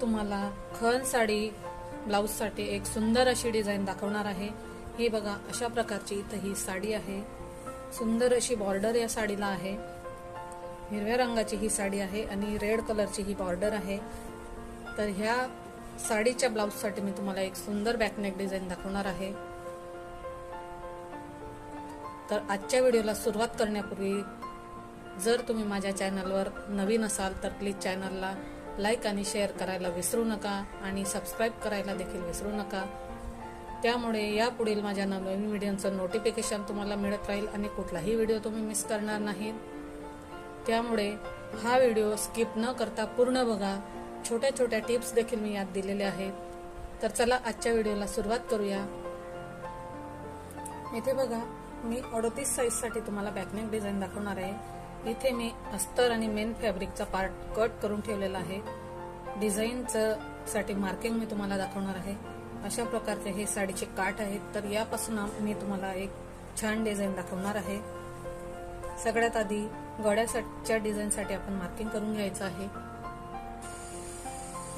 तुम्हाला खन साडी ब्लाऊजसाठी एक सुंदर अशी डिझाईन दाखवणार आहे. ही बघा अशा प्रकारची इथं ही साडी आहे. सुंदर अशी बॉर्डर या साडीला आहे. हिरव्या रंगाची ही साडी आहे आणि रेड कलरची ही बॉर्डर आहे. तर ह्या साडीच्या ब्लाऊजसाठी मी तुम्हाला एक सुंदर बॅकनेक डिझाईन दाखवणार आहे. तर आजच्या व्हिडिओला सुरुवात करण्यापूर्वी जर तुम्ही माझ्या चॅनलवर नवीन असाल तर प्लीज चॅनलला लाईक आणि शेअर करायला विसरू नका आणि सबस्क्राईब करायला देखील विसरू नका. त्यामुळे यापुढील माझ्या नवीन व्हिडिओचं नोटिफिकेशन तुम्हाला मिळत राहील आणि कुठलाही व्हिडिओ तुम्ही मिस करणार नाहीत त्यामुळे हा व्हिडिओ स्किप न करता पूर्ण बघा. छोट्या छोट्या टिप्स देखील मी यात दिलेल्या आहेत. तर चला आजच्या व्हिडिओला सुरुवात करूया. इथे बघा मी अडतीस साईजसाठी तुम्हाला बॅकनेक डिझाईन दाखवणार आहे. इथे मी अस्तर आणि मेन फॅब्रिकचा पार्ट कट करून ठेवलेला आहे. डिझाईनचं साठी मार्किंग मी तुम्हाला दाखवणार आहे. अशा प्रकारचे हे साडीचे काठ आहेत. तर यापासून मी तुम्हाला एक छान डिझाईन दाखवणार आहे. सगळ्यात आधी गळ्यासाठीच्या डिझाईनसाठी आपण मार्किंग करून घ्यायचं आहे.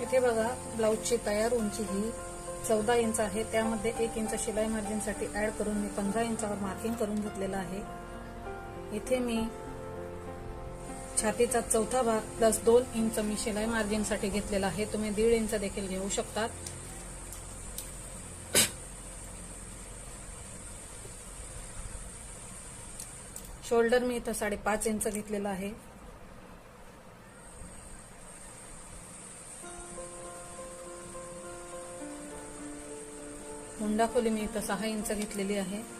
इथे बघा ब्लाऊजची तयार उंची ही चौदा इंच आहे. त्यामध्ये एक इंच शिलाई मार्जिनसाठी ऍड करून मी पंधरा इंचावर मार्किंग करून घेतलेलं आहे. इथे मी छातीचा चौथा भाग प्लस दोन इंच मी शिलाई मार्जिनसाठी घेतलेला आहे. तुम्ही दीड इंच देखील घेऊ शकतात. शोल्डर मी इथं साडेपाच इंच घेतलेला आहे. हुंडा खोली मी इथं सहा इंच घेतलेली आहे.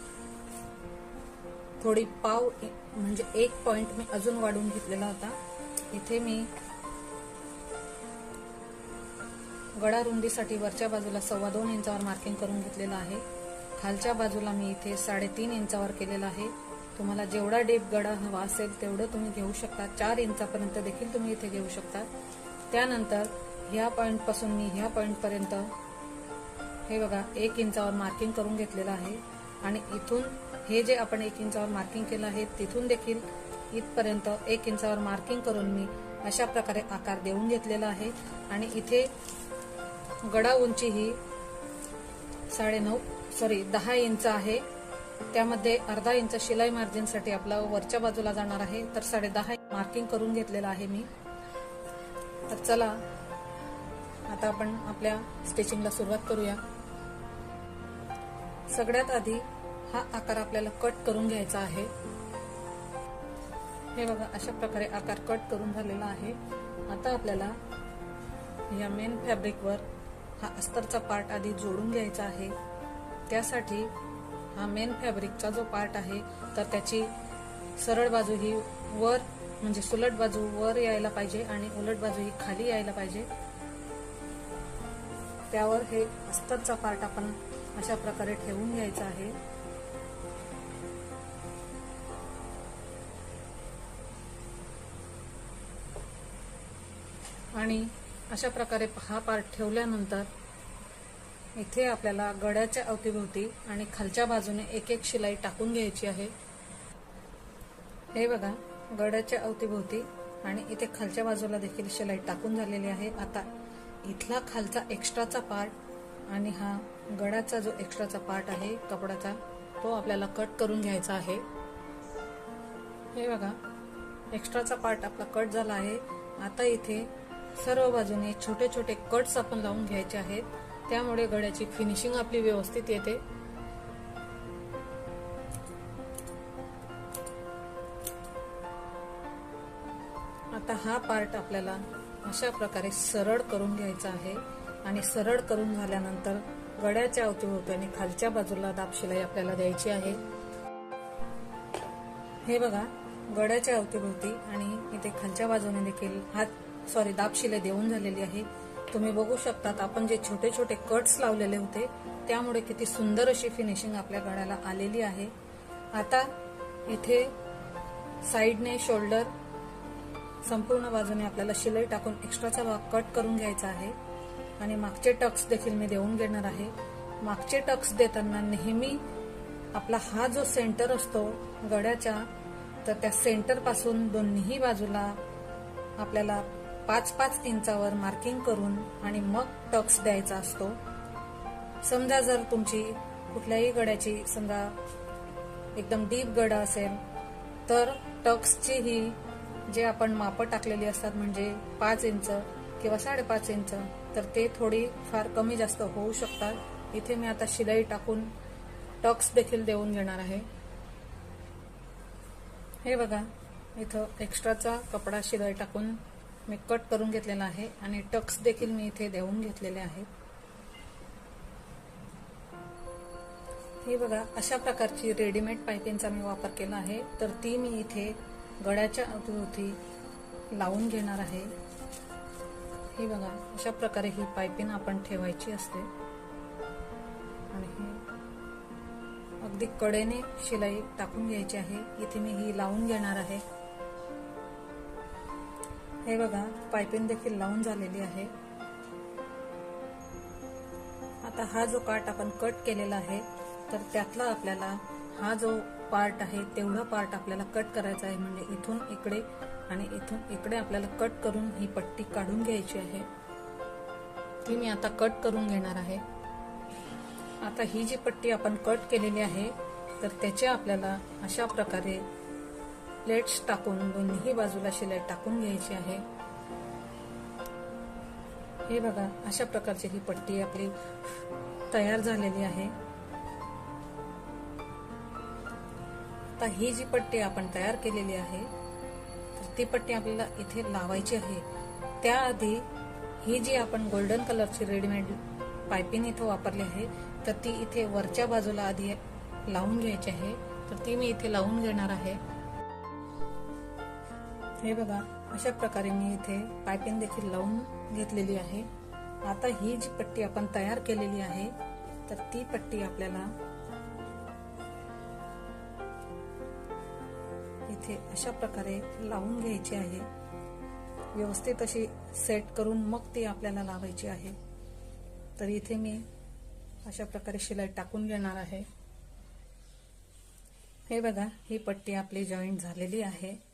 थोडी पाव म्हणजे एक पॉइंट मी अजून वाढवून घेतलेला होता. इथे मी गडा रुंदीसाठी वरच्या बाजूला सव्वा दोन इंचावर मार्किंग करून घेतलेलं आहे. खालच्या बाजूला मी इथे साडेतीन इंचावर केलेलं आहे. तुम्हाला जेवढा डीप गडा हवा असेल तेवढं तुम्ही घेऊ शकता. चार इंचापर्यंत देखील तुम्ही इथे घेऊ शकता. त्यानंतर ह्या पॉईंटपासून मी ह्या पॉईंटपर्यंत हे बघा एक इंचावर मार्किंग करून घेतलेलं आहे. आणि इथून हे जे आपण एक इंचावर मार्किंग केलं आहे तिथून देखील इथपर्यंत एक इंचावर मार्किंग करून मी अशा प्रकारे आकार देऊन घेतलेला आहे. आणि इथे गडा उंची ही साडेनऊ सॉरी दहा इंच आहे. त्यामध्ये अर्धा इंच शिलाई मार्जिनसाठी आपला वरच्या बाजूला जाणार आहे. तर साडे दहा मार्किंग करून घेतलेलं आहे मी. तर चला आता आपण आपल्या स्टिचिंगला सुरुवात करूया. सगळ्यात आधी हा आकार आपल्याला कट करून घ्यायचा आहे. हे बघा अशा प्रकारे आकार कट करून झालेला आहे. आता आपल्याला या मेन फॅब्रिकवर हा अस्तरचा पार्ट आधी जोडून घ्यायचा आहे. त्यासाठी हा मेन फॅब्रिकचा जो पार्ट आहे तर त्याची सरळ बाजू ही वर म्हणजे सुलट बाजू वर यायला पाहिजे आणि उलट बाजू ही खाली यायला पाहिजे. त्यावर हे अस्तरचा पार्ट आपण अशा प्रकारे ठेवून घ्यायचा आहे. आणि अशा प्रकारे हा पार्ट ठेवल्यानंतर इथे आपल्याला गड्याच्या अवतीभोवती आणि खालच्या बाजूने एक एक शिलाई टाकून घ्यायची आहे. हे बघा गड्याच्या अवतीभोवती आणि इथे खालच्या बाजूला देखील शिलाई टाकून झालेली आहे. आता इथला खालचा एक्स्ट्राचा पार्ट आणि हा गडाचा जो एक्स्ट्राचा पार्ट आहे कपड्याचा तो आपल्याला कट करून घ्यायचा आहे. हे बघा एक्स्ट्राचा पार्ट आपला कट झाला आहे. आता इथे सर्व बाजूने छोटे छोटे कट्स आपण लावून घ्यायचे आहेत. त्यामुळे गड्याची फिनिशिंग आपली व्यवस्थित येते. आता हा पार्ट आपल्याला अशा प्रकारे सरळ करून घ्यायचा आहे. आणि सरळ करून झाल्यानंतर गड्याच्या अवतीभोवत्याने खालच्या बाजूला दाब शिलाई आपल्याला द्यायची आहे. हे बघा गड्याच्या अवतीभोवती आणि इथे खालच्या बाजूने देखील हात सॉरी दाब देऊन झालेली आहे. तुम्ही बघू शकतात आपण जे छोटे छोटे कट्स लावलेले होते त्यामुळे किती सुंदर अशी फिनिशिंग आपल्या गळ्याला आलेली आहे. आता इथे साईडने शोल्डर संपूर्ण बाजूने आपल्याला शिलाई टाकून एक्स्ट्राचा भाग कट करून घ्यायचा आहे. आणि मागचे टक्स देखील मी देऊन घेणार आहे. मागचे टक्स देताना नेहमी आपला हा जो सेंटर असतो गड्याच्या तर त्या सेंटरपासून दोन्ही बाजूला आपल्याला पाच पाच इंचावर मार्किंग करून आणि मग टक्स द्यायचा असतो. समजा जर तुमची कुठल्याही गड्याची समजा एकदम डीप गडा असेल तर टक्सची ही जे आपण मापं टाकलेली असतात म्हणजे पाच इंच किंवा साडेपाच इंच तर ते थोडी फार कमी जास्त होऊ शकतात. इथे मी आता शिलाई टाकून टक्स देखील देऊन घेणार आहे. हे बघा इथं एक्स्ट्राचा कपडा शिलाई टाकून मी कट करून घेतलेला आहे आणि टक्स देखील मी इथे देऊन घेतलेले आहेत. हे बघा अशा प्रकारची रेडीमेड पायपिंगचा मी वापर केला आहे. तर ती मी इथे गळ्याच्या अवतीभोवती लावून घेणार आहे. हे बघा अशा प्रकारे ही पायपिंग आपण ठेवायची असते. आणि हे अगदी कडेने शिलाई टाकून घ्यायची आहे. इथे मी ही लावून घेणार आहे. हे बघा पायपिंग देखील लावून झालेली आहे. आता हा जो काट आपण कट केलेला आहे तर त्यातला आपल्याला हा जो पार्ट आहे तेवढा पार्ट आपल्याला कट करायचा आहे म्हणजे इथून इकडे आणि इथून इकडे आपल्याला कट करून ही पट्टी काढून घ्यायची आहे. ती मी आता कट करून घेणार आहे. आता ही जी पट्टी आपण कट केलेली आहे तर त्याचे आपल्याला अशा प्रकारे लेट्स टाकून दोन्ही बाजूला शिलाई टाकून घ्यायची आहे. हे बघा अशा प्रकारची ही पट्टी आपली तयार झालेली आहे. आता ही जी पट्टी आपण तयार केलेली आहे तर ती पट्टी आपल्याला इथे लावायची आहे. त्याआधी ही जी आपण गोल्डन कलरची रेडीमेड पायपिंग इथं वापरली आहे तर ती इथे वरच्या बाजूला आधी लावून घ्यायची आहे. तर ती मी इथे लावून घेणार आहे. हे बघा अशा प्रकारे मी इथे पायपिंग देखील लावून घेतलेली आहे. आता ही जी पट्टी आपण तयार केलेली आहे तर ती पट्टी आपल्याला इथे अशा प्रकारे लावून घ्यायची आहे. व्यवस्थित अशी सेट करून मग ती आपल्याला लावायची आहे. तर इथे मी अशा प्रकारे शिलाई टाकून घेणार आहे. हे बघा ही पट्टी आपली जॉईंट झालेली आहे.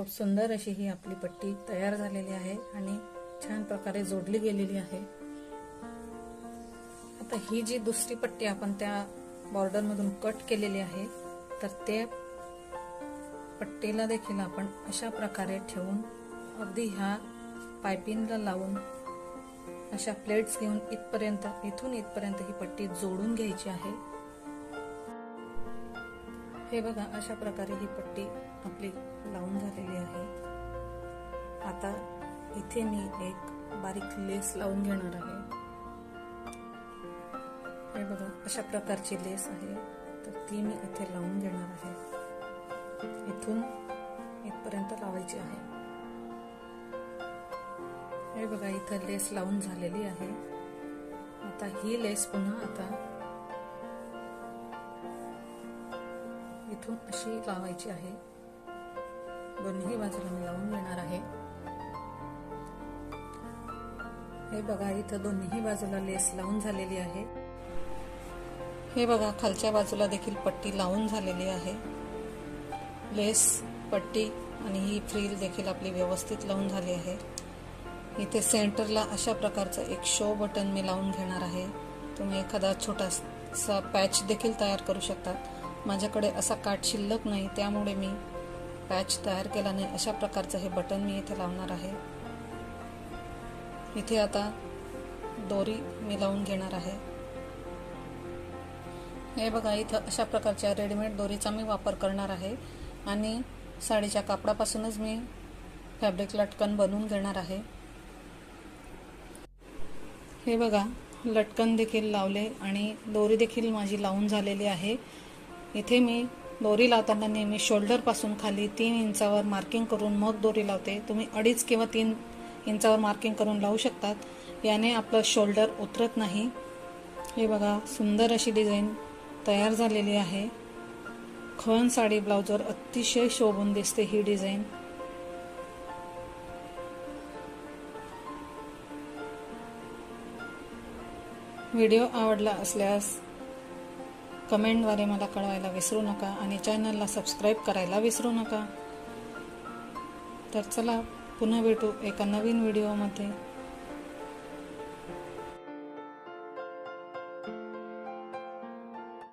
खूप सुंदर अशी ही आपली पट्टी तयार झालेली आहे आणि छान प्रकारे जोडली गेलेली आहे. आता ही जी दुसरी पट्टी आपण त्या बॉर्डरमधून कट केलेली आहे तर ते पट्टीला देखील आपण अशा प्रकारे ठेवून अगदी ह्या पायपिंगला लावून अशा प्लेट्स घेऊन इथपर्यंत इथून इथपर्यंत ही पट्टी जोडून घ्यायची आहे. हे बघा अशा प्रकारे ही पट्टी आपली लावून झालेली आहे. आता इथे मी एक बारीक लेस लावून घेणार आहे. हे बघा अशा प्रकारची लेस आहे. तर ती मी इथे लावून घेणार आहे. इथून इथपर्यंत लावायची आहे. हे बघा इथं लेस लावून झालेली आहे. आता ही लेस पुन्हा आता इथून अशी लावायची आहे. दोन्ही बाजूला मी लावून घेणार आहे. हे बघा इथं दोन्ही बाजूला लेस लावून झालेली आहे. हे बघा खालच्या बाजूला देखील पट्टी लावून झालेली आहे. लेस पट्टी आणि ही फ्रील देखील आपली व्यवस्थित लावून झाली आहे. इथे सेंटरला अशा प्रकारचं एक शो बटन मी लावून घेणार आहे. तुम्ही एखादा छोटासा पॅच देखील तयार करू शकतात माझ्याकडे असा काठ शिल्लक नाही त्यामुळे मी पॅच तयार केला नाही. अशा प्रकारचं हे बटन मी इथे लावणार आहे. इथे आता दोरी मी लावून घेणार आहे. हे बघा इथं अशा प्रकारच्या रेडीमेड दोरीचा मी वापर करणार आहे आणि साडीच्या कापडापासूनच मी फॅब्रिक लटकन बनवून घेणार आहे. हे बघा लटकन देखील लावले आणि दोरी देखील माझी लावून झालेली आहे. इथे मी दोरी लावताना नेहमी शोल्डरपासून खाली तीन इंचावर मार्किंग करून मग दोरी लावते. तुम्ही अडीच किंवा तीन इंचावर मार्किंग करून लावू शकतात. याने आपलं शोल्डर उतरत नाही. हे बघा सुंदर अशी डिझाईन तयार झालेली आहे. खण साडी ब्लाऊजवर अतिशय शोभून दिसते ही डिझाईन व्हिडिओ आवडला असल्यास कमेंटद्वारे मला कळवायला विसरू नका आणि चॅनलला सबस्क्राईब करायला विसरू नका. तर चला पुन्हा भेटू एका नवीन व्हिडिओमध्ये.